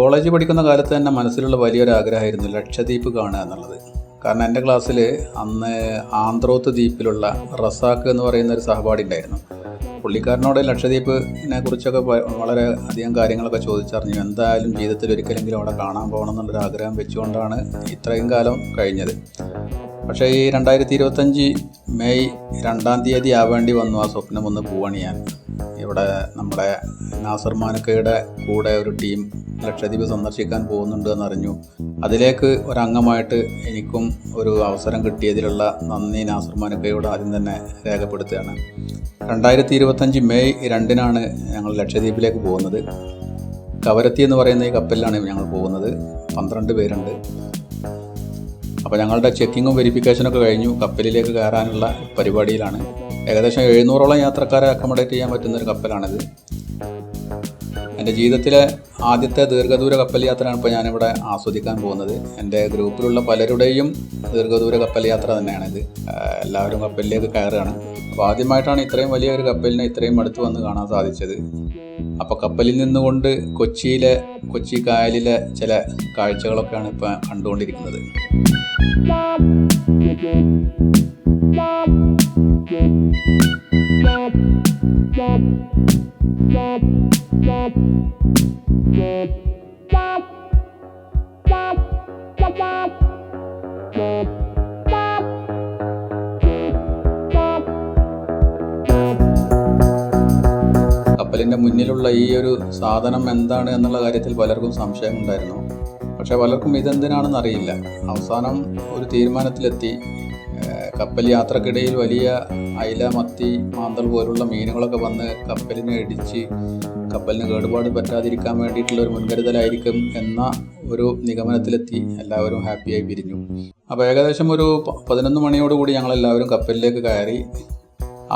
കോളേജിൽ പഠിക്കുന്ന കാലത്ത് തന്നെ മനസ്സിലുള്ള വലിയൊരു ആഗ്രഹമായിരുന്നു ലക്ഷദ്വീപ് കാണുക എന്നുള്ളത്. കാരണം എന്റെ ക്ലാസ്സിൽ അന്ന് ആന്ത്രോത്ത് ദ്വീപിലുള്ള റസാക്ക് എന്ന് പറയുന്ന ഒരു സഹപാഠി ഉണ്ടായിരുന്നു. പുള്ളിക്കാരനോട് ലക്ഷദ്വീപിനെ കുറിച്ചൊക്കെ വളരെ അധികം കാര്യങ്ങളൊക്കെ ചോദിച്ചറിഞ്ഞു. എന്തായാലും ജീവിതത്തിൽ ഒരിക്കലെങ്കിലും അവിടെ കാണാൻ പോകണം എന്നുള്ളൊരു ആഗ്രഹം വെച്ചുകൊണ്ടാണ് ഇത്രയും കാലം കഴിഞ്ഞത്. പക്ഷേ ഈ രണ്ടായിരത്തി ഇരുപത്തഞ്ച് മെയ് രണ്ടാം തീയതി ആവേണ്ടി വന്നു ആ സ്വപ്നം ഒന്ന് പോവണിയാൻ. ഇവിടെ നമ്മുടെ നാസർ മാനക്കയുടെ കൂടെ ഒരു ടീം ലക്ഷദ്വീപ് സന്ദർശിക്കാൻ പോകുന്നുണ്ട് എന്നറിഞ്ഞു അതിലേക്ക് ഒരംഗമായിട്ട് എനിക്കും ഒരു അവസരം കിട്ടിയതിലുള്ള നന്ദി നാസർ മാനക്കയോട് ആദ്യം തന്നെ രേഖപ്പെടുത്തുകയാണ്. രണ്ടായിരത്തി ഇരുപത്തഞ്ച് മെയ് രണ്ടിനാണ് ഞങ്ങൾ ലക്ഷദ്വീപിലേക്ക് പോകുന്നത്. കവരത്തി എന്ന് പറയുന്ന ഈ കപ്പലിലാണ് ഞങ്ങൾ പോകുന്നത്. പന്ത്രണ്ട് പേരുണ്ട്. അപ്പോൾ ഞങ്ങളുടെ ചെക്കിങ്ങും വെരിഫിക്കേഷനൊക്കെ കഴിഞ്ഞു. കപ്പലിലേക്ക് കയറാനുള്ള പരിപാടിയിലാണ്. ഏകദേശം എഴുന്നൂറോളം യാത്രക്കാരെ അക്കോമഡേറ്റ് ചെയ്യാൻ പറ്റുന്ന ഒരു കപ്പലാണിത്. എന്റെ ജീവിതത്തിലെ ആദ്യത്തെ ദീർഘദൂര കപ്പൽ യാത്രയാണ് ഇപ്പോൾ ഞാനിവിടെ ആസ്വദിക്കാൻ പോകുന്നത്. എന്റെ ഗ്രൂപ്പിലുള്ള പലരുടെയും ദീർഘദൂര കപ്പൽ യാത്ര തന്നെയാണിത്. എല്ലാവരും കപ്പലിലേക്ക് കയറുകയാണ്. അപ്പോൾ ആദ്യമായിട്ടാണ് ഇത്രയും വലിയ ഒരു കപ്പലിനെ ഇത്രയും അടുത്ത് വന്ന് കാണാൻ സാധിച്ചത്. അപ്പോൾ കപ്പലിൽ നിന്നുകൊണ്ട് കൊച്ചിയിലെ കൊച്ചി കായലിലെ ചില കാഴ്ചകളൊക്കെയാണ് ഇപ്പോൾ കണ്ടുകൊണ്ടിരിക്കുന്നത്. കപ്പലിന്റെ മുന്നിലുള്ള ഈ ഒരു സാധനം എന്താണ് എന്നുള്ള കാര്യത്തിൽ പലർക്കും സംശയമുണ്ടായിരുന്നു. പക്ഷേ പലർക്കും ഇതെന്തിനാണെന്ന് അറിയില്ല. അവസാനം ഒരു തീരുമാനത്തിലെത്തി. കപ്പൽ യാത്രക്കിടയിൽ വലിയ അയില മത്തി മാന്തൽ പോലുള്ള മീനുകളൊക്കെ വന്ന് കപ്പലിനെ ഇടിച്ച് കപ്പലിന് കേടുപാട് പറ്റാതിരിക്കാൻ വേണ്ടിയിട്ടുള്ള ഒരു മുൻകരുതലായിരിക്കും എന്ന ഒരു നിഗമനത്തിലെത്തി എല്ലാവരും ഹാപ്പിയായി പിരിഞ്ഞു. അപ്പോൾ ഏകദേശം ഒരു പതിനൊന്ന് മണിയോടുകൂടി ഞങ്ങളെല്ലാവരും കപ്പലിലേക്ക് കയറി.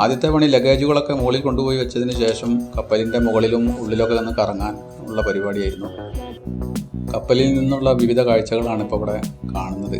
ആദ്യത്തെ പണി ലഗേജുകളൊക്കെ മുകളിൽ കൊണ്ടുപോയി വെച്ചതിന് ശേഷം കപ്പലിന്റെ മുകളിലും ഉള്ളിലൊക്കെ നിന്ന് കറങ്ങാൻ ഉള്ള പരിപാടിയായിരുന്നു. കപ്പലിൽ നിന്നുള്ള വിവിധ കാഴ്ചകളാണ് ഇപ്പോൾ ഇവിടെ കാണുന്നത്.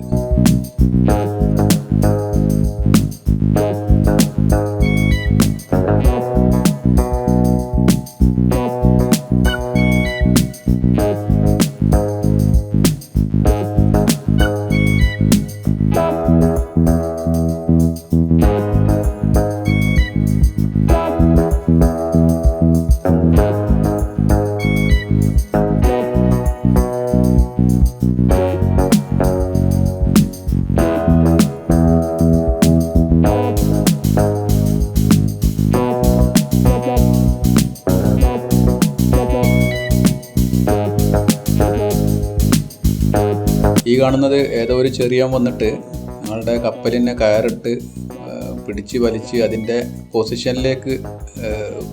കാണുന്നത് ഏതോ ഒരു ചെറിയ വന്നിട്ട് ഞങ്ങളുടെ കപ്പലിനെ കയറിട്ട് പിടിച്ച് വലിച്ച് അതിന്റെ പൊസിഷനിലേക്ക്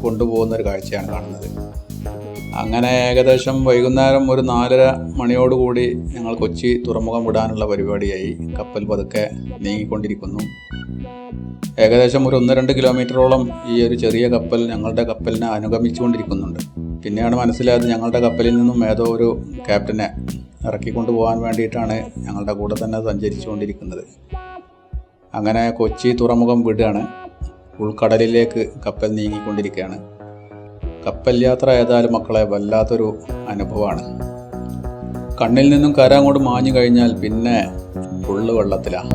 കൊണ്ടുപോകുന്ന ഒരു കാഴ്ചയാണ് കാണുന്നത്. അങ്ങനെ ഏകദേശം വൈകുന്നേരം ഒരു നാലര മണിയോടുകൂടി ഞങ്ങൾ കൊച്ചി തുറമുഖം വിടാനുള്ള പരിപാടിയായി. കപ്പൽ പതുക്കെ നീങ്ങിക്കൊണ്ടിരിക്കുന്നു. ഏകദേശം ഒരു ഒന്ന് രണ്ട് കിലോമീറ്ററോളം ഈ ഒരു ചെറിയ കപ്പൽ ഞങ്ങളുടെ കപ്പലിനെ അനുഗമിച്ചുകൊണ്ടിരിക്കുന്നുണ്ട്. പിന്നെയാണ് മനസ്സിലായത് ഞങ്ങളുടെ കപ്പലിൽ നിന്നും ഏതോ ഒരു ക്യാപ്റ്റനെ ഇറക്കിക്കൊണ്ട് പോകാൻ വേണ്ടിയിട്ടാണ് ഞങ്ങളുടെ കൂടെ തന്നെ സഞ്ചരിച്ചുകൊണ്ടിരിക്കുന്നത്. അങ്ങനെ കൊച്ചി തുറമുഖം വിടുകയാണ് ഉൾക്കടലിലേക്ക് കപ്പൽ നീങ്ങിക്കൊണ്ടിരിക്കുകയാണ്. കപ്പൽ യാത്ര ഏതായാലും മക്കളെ വല്ലാത്തൊരു അനുഭവമാണ്. കണ്ണിൽ നിന്നും കര അങ്ങോട്ട് മാഞ്ഞു കഴിഞ്ഞാൽ പിന്നെ ഫുള്ള് വെള്ളത്തിലാണ്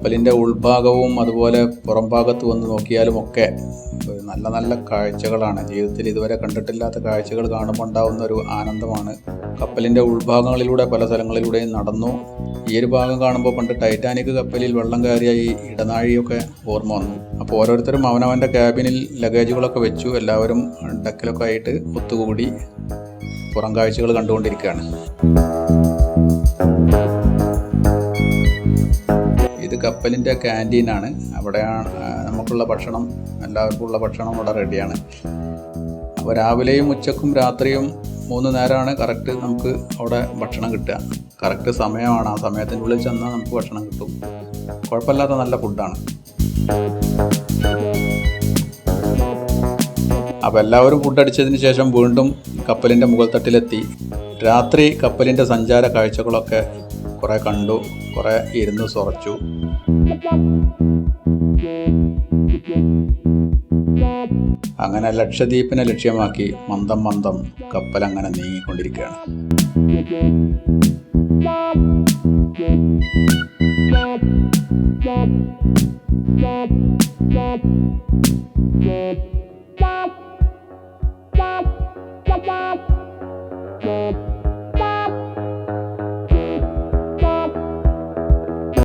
കപ്പലിന്റെ ഉൾഭാഗവും അതുപോലെ പുറം ഭാഗത്ത് വന്ന് നോക്കിയാലും ഒക്കെ നല്ല നല്ല കാഴ്ചകളാണ്. ജീവിതത്തിൽ ഇതുവരെ കണ്ടിട്ടില്ലാത്ത കാഴ്ചകൾ കാണുമ്പോൾ ഉണ്ടാകുന്ന ഒരു ആനന്ദമാണ്. കപ്പലിന്റെ ഉൾഭാഗങ്ങളിലൂടെ പല സ്ഥലങ്ങളിലൂടെയും നടന്നു. ഈ ഒരു ഭാഗം കാണുമ്പോൾ പണ്ട് ടൈറ്റാനിക് കപ്പലിൽ വെള്ളം കയറിയ ഈ ഇടനാഴിയൊക്കെ ഓർമ്മ വന്നു. അപ്പോൾ ഓരോരുത്തരും അവനവന്റെ ക്യാബിനിൽ ലഗേജുകളൊക്കെ വെച്ചു. എല്ലാവരും ഡക്കിലൊക്കെ ആയിട്ട് ഒത്തുകൂടി പുറം കാഴ്ചകൾ കണ്ടുകൊണ്ടിരിക്കുകയാണ്. കപ്പലിന്റെ ക്യാന്റീനാണ് അവിടെയാണ് നമുക്കുള്ള ഭക്ഷണം എല്ലാവർക്കും ഉള്ള ഭക്ഷണം അവിടെ റെഡിയാണ് അപ്പോൾ രാവിലെയും ഉച്ചക്കും രാത്രിയും മൂന്ന് നേരമാണ് കറക്റ്റ് നമുക്ക് അവിടെ ഭക്ഷണം കിട്ടുക. കറക്റ്റ് സമയമാണ്. ആ സമയത്തിന്റെ ഉള്ളിൽ ചെന്നാൽ നമുക്ക് ഭക്ഷണം കിട്ടും. കുഴപ്പമില്ലാത്ത നല്ല ഫുഡാണ് അപ്പോൾ എല്ലാവരും ഫുഡ് അടിച്ചതിന് ശേഷം വീണ്ടും കപ്പലിന്റെ മുകൾ തട്ടിലെത്തി രാത്രി കപ്പലിന്റെ സഞ്ചാര കാഴ്ചകളൊക്കെ കുറെ കണ്ടു കുറെ ഇരുന്ന് സുറച്ചു അങ്ങനെ ലക്ഷദ്വീപിനെ ലക്ഷ്യമാക്കി മന്ദം മന്ദം കപ്പൽ അങ്ങനെ നീങ്ങിക്കൊണ്ടിരിക്കുകയാണ്